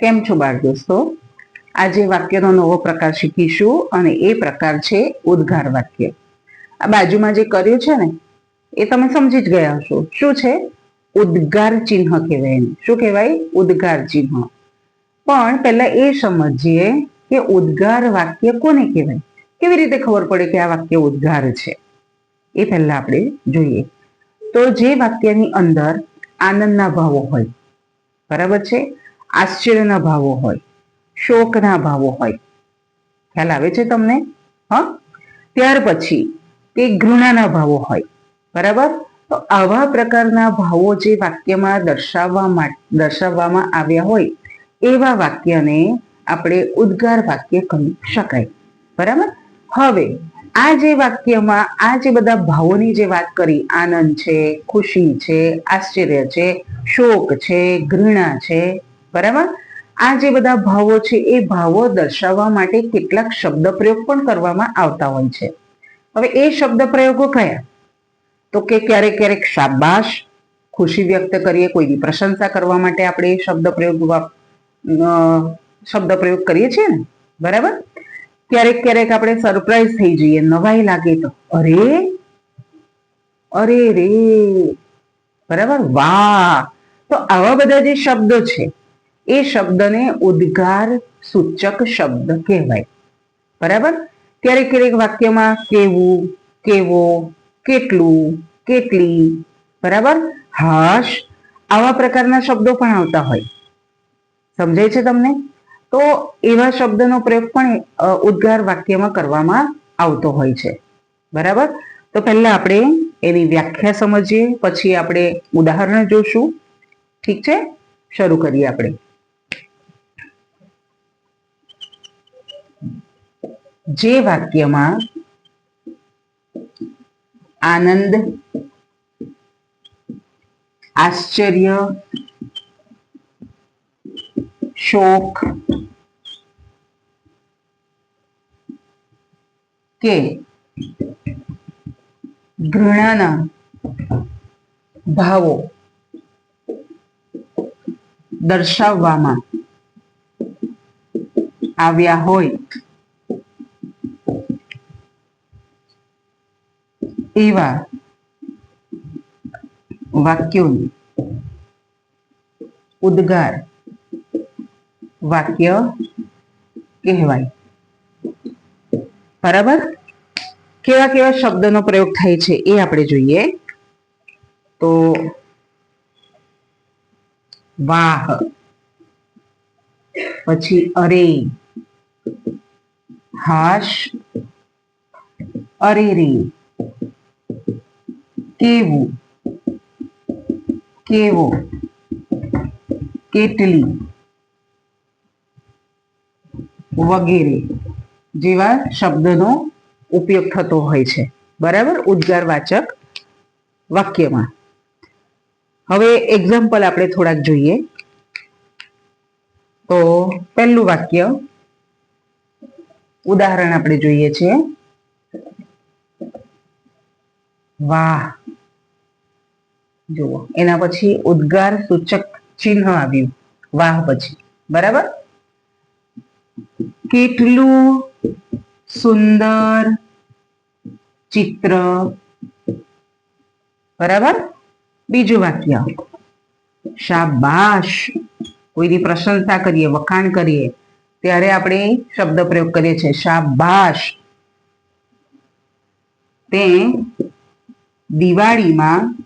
કેમ છો બાળ દોસ્તો? આજે વાક્યનો નવો પ્રકાર શીખીશું અને એ પ્રકાર છે ઉદ્ગાર વાક્ય. આ બાજુમાં જે કર્યું છે ને, એ તમે સમજી જ ગયા હશો. શું છે? ઉદ્ગાર ચિહ્ન કહેવાય એને. શું કહેવાય? ઉદ્ગાર ચિહ્ન. પણ પહેલા એ સમજીએ કે ઉદ્ગાર વાક્ય કોને કહેવાય? કેવી રીતે ખબર પડે કે આ વાક્ય ઉદ્ગાર છે? એ પહેલા આપણે જોઈએ. તો જે વાક્યની અંદર આનંદના ભાવો હોય, બરાબર છે? આશ્ચર્યના ભાવો હોય, શોકના ભાવો હોય. ખ્યાલ આવે છે તમને? હ? ત્યાર પછી તે ઘૃણાના ભાવો હોય, બરાબર? તો આવા પ્રકારના ભાવો જે વાક્યમાં દર્શાવવા દર્શાવવામાં આવ્યા હોય, એવા વાક્યને આપણે ઉદ્ગાર વાક્ય કહી શકાય, બરાબર? હવે, આ જે વાક્યમાં, આ જે બધા ભાવોની જે વાત કરી, આનંદ છે, ખુશી છે, આશ્ચર્ય છે, શોક છે, ઘૃણા છે બરાબર? આ જે બધા ભાવો છે, એ ભાવો દર્શાવવા માટે કેટલાક શબ્દ પ્રયોગ પણ કરવામાં આવતા હોય છે. હવે એ શબ્દ પ્રયોગો કયા? તો કે ક્યારેક ક્યારેક શાબાશ, ખુશી વ્યક્ત કરીએ કોઈની પ્રશંસા કરવા માટે આપણે એ શબ્દ પ્રયોગ શબ્દ પ્રયોગ કરીએ છીએ ને? બરાબર? ક્યારેક ક્યારેક આપણે સરપ્રાઈઝ થઈ જઈએ, નવાઈ લાગે તો, અરે અરે રે, બરાબર? વાહ! તો આવા બધા જે શબ્દો છે એ શબ્દને ઉદ્ગાર સૂચક શબ્દ કહેવાય. બરાબર? ક્યારેક ક્યારેક વાક્યમાં કેવું, કેવો, કેટલું, કેટલી, બરાબર? હાશ આવા પ્રકારના શબ્દો પણ આવતા હોય. સમજાય છે તમને? તો એવા શબ્દનો પ્રયોગ પણ ઉદ્ગાર વાક્યમાં કરવામાં આવતો હોય છે. બરાબર? તો પહેલા આપણે એની વ્યાખ્યા સમજીએ, પછી આપણે ઉદાહરણ જોશું. ઠીક છે? શરૂ કરીએ આપણે. જે વાક્યમાં આનંદ આશ્ચર્ય શોક કે ઘૃણાના ભાવો દર્શાવવામાં આવ્યા હોય. એવા વાક્યોને ઉદ્ગાર વાક્ય કહેવાય બરાબર? કેવા કેવા શબ્દનો પ્રયોગ થાય છે એ આપણે જોઈએ. તો વાહ. પછી અરે. હાશ. અરે રે કેવું કેવો કેટલી વગેરે જેવા શબ્દનો ઉપયોગ થતો હોય છે. બરાબર? ઉદ્ગારવાચક વાક્યમાં. હવે એક્ઝામ્પલ આપણે થોડાક જોઈએ. તો પહેલું વાક્ય ઉદાહરણ આપણે જોઈએ છીએ વાહ. જુઓ. એના પછી ઉદ્ગાર સૂચક ચિહ્ન આવ્યું. વાહ પછી. બરાબર? કેટલું સુંદર ચિત્ર. બરાબર? બીજું વાક્ય. શાબાશ. કોઈની પ્રશંસા કરીએ, વખાણ કરીએ, ત્યારે આપણે શબ્દ પ્રયોગ કરીએ છીએ. શાબાશ. તે દિવાળીમાં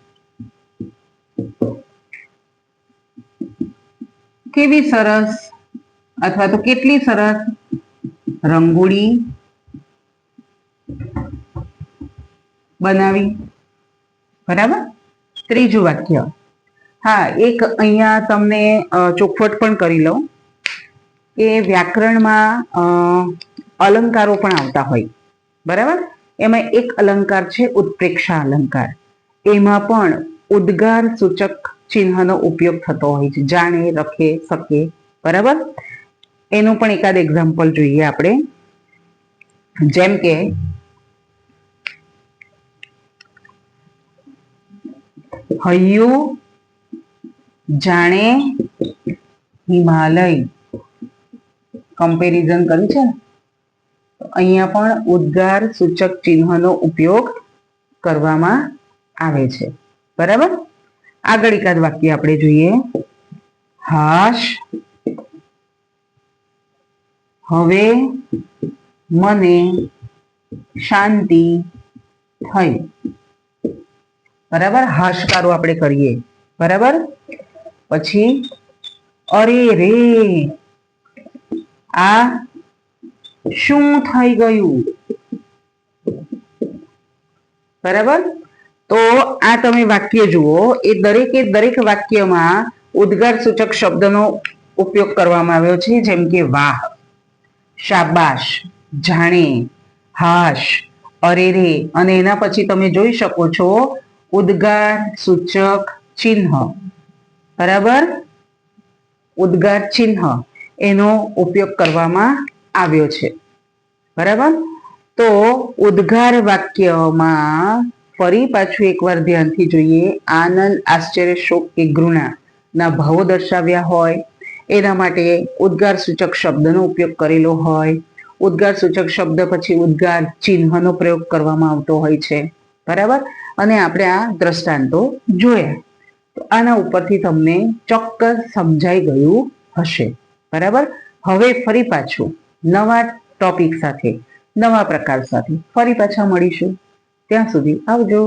કેવી સરસ અથવા તો કેટલી સરસ રંગોળી બનાવી? બરાબર? ત્રીજું વાક્ય. હા, એક અહીંયા તમને ચોખવટ પણ કરી લઉં. કે વ્યાકરણમાં અલંકારો પણ આવતા હોય. બરાબર? એમાં એક અલંકાર છે, ઉત્પ્રેક્ષા અલંકાર. એમાં પણ ઉદ્ગાર સૂચક ચિહ્નનો ઉપયોગ થતો હોય છે. જાણે, રખે શકે બરાબર? એનું પણ એકાદ એક્ઝામ્પલ જોઈએ આપણે. જેમ કે, હૈયું જાણે હિમાલય. કમ્પેરિઝન કર્યું છે અહીંયા પણ ઉદ્ગાર સૂચક ચિહ્નનો ઉપયોગ કરવામાં આવે છે. બરાબર? આગળ એકાદ વાક્ય આપણે જોઈએ. હાશ. હવે મને શાંતિ થઈ. બરાબર? હાશકારો આપણે કરીએ. બરાબર? પછી, અરે રે, આ શું થઈ ગયું? બરાબર? તો આ તમે વાક્ય જુઓ. એ દરેકે દરેક વાક્યમાં ઉદ્ગાર સૂચક શબ્દનો ઉપયોગ કરવામાં આવ્યો છે, જેમ કે વાહ, શાબાશ, જાણે, હાશ અરે રે અને એના પછી તમે જોઈ શકો છો ઉદ્ગાર સૂચક ચિહ્ન. બરાબર? ઉદ્ગાર ચિહ્ન એનો ઉપયોગ કરવામાં આવ્યો છે. બરાબર? તો ઉદ્ગાર વાક્યમાં ફરી પાછું એકવાર ધ્યાનથી જોઈએ. આનંદ, આશ્ચર્ય, શોક કે ઘૃણા ના ભાવો દર્શાવ્યા હોય. એના માટે ઉદ્ગાર સૂચક શબ્દનો ઉપયોગ કરેલો હોય. ઉદ્ગાર સૂચક શબ્દ પછી ઉદ્ગાર ચિહ્નનો પ્રયોગ કરવામાં આવતો હોય છે. બરાબર? અને આપણે આ દ્રષ્ટાંતો જોયા. આના ઉપરથી તમને ચોક્કસ સમજાઈ ગયું હશે. બરાબર? હવે ફરી પાછું નવા ટોપિક સાથે, નવા પ્રકાર સાથે ફરી પાછા મળીશું. ત્યાં સુધી આવજો